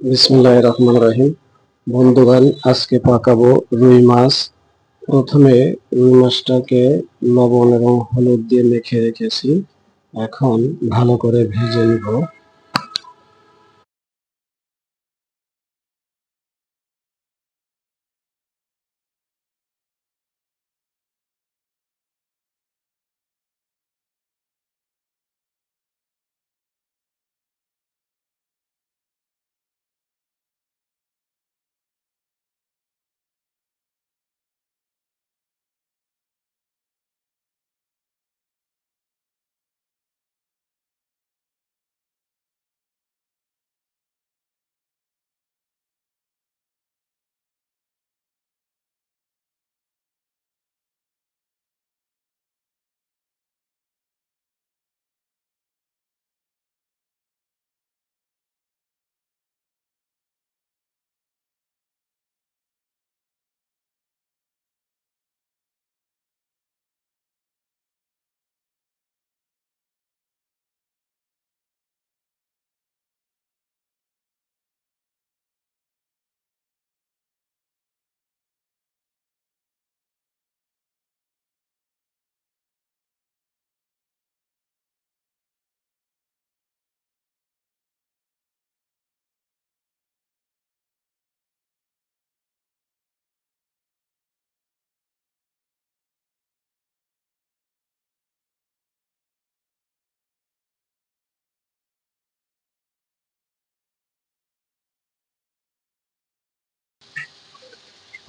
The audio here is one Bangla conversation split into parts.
বিসমুল্লাহ রহমান রহিম। বন্ধুগণ, আজকে পাকাবো রুই মাছ। প্রথমে রুই মাছটাকে লবণ এবং হলুদ দিয়ে মেখে রেখেছি। এখন ভালো করে ভেজে নিব।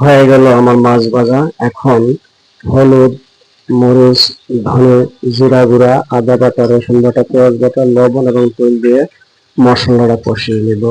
হয়ে গেল আমার মাছ ভাজা। এখন হলুদ, মরিচ, ধনে জিরা গুঁড়া, আদা বাটা, রসুন বাটা, পেঁয়াজ বাটা, লবণ এবং তেল দিয়ে মশলাটা কষিয়ে নিব।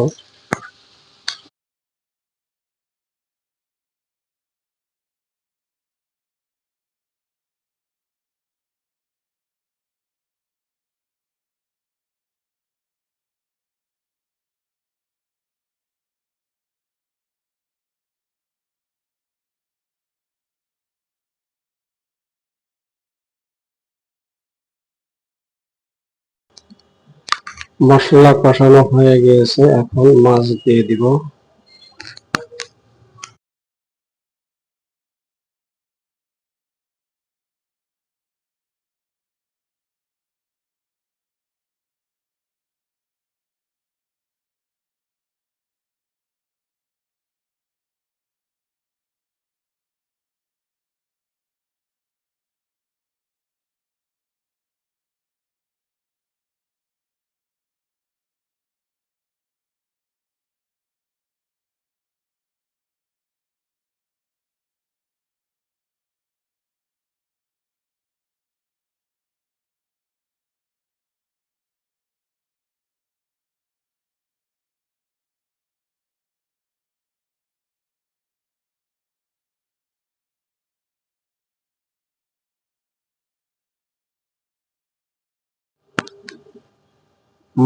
মশলা কষানো হয়ে গিয়েছে এখন মাছ দিয়ে দিব।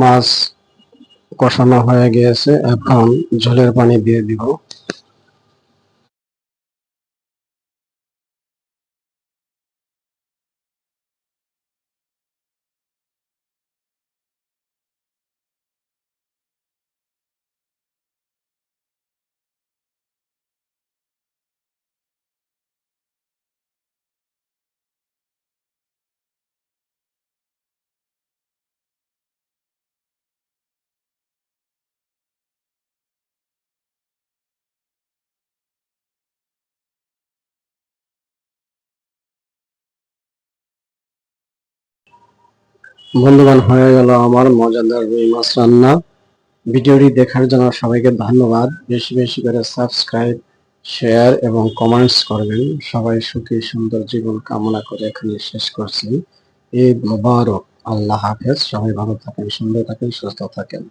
মাছ কষানো হয়ে গিয়েছে। এখন জলের পানি দিয়ে দিব। বন্ধুগণ, হয়ে গেল আমার মজাদার রুই মাছ রান্না। ভিডিওটি দেখার জন্য সবাইকে ধন্যবাদ। বেশি বেশি করে সাবস্ক্রাইব শেয়ার এবং কমেন্টস করবেন। সবাই সুখী, সুন্দর জীবন কামনা করে এখানে শেষ করছি। এই মুবারক। আল্লাহ হাফেজ। সবাই ভালো থাকেন, সুন্দর থাকেন, সুস্থ থাকেন।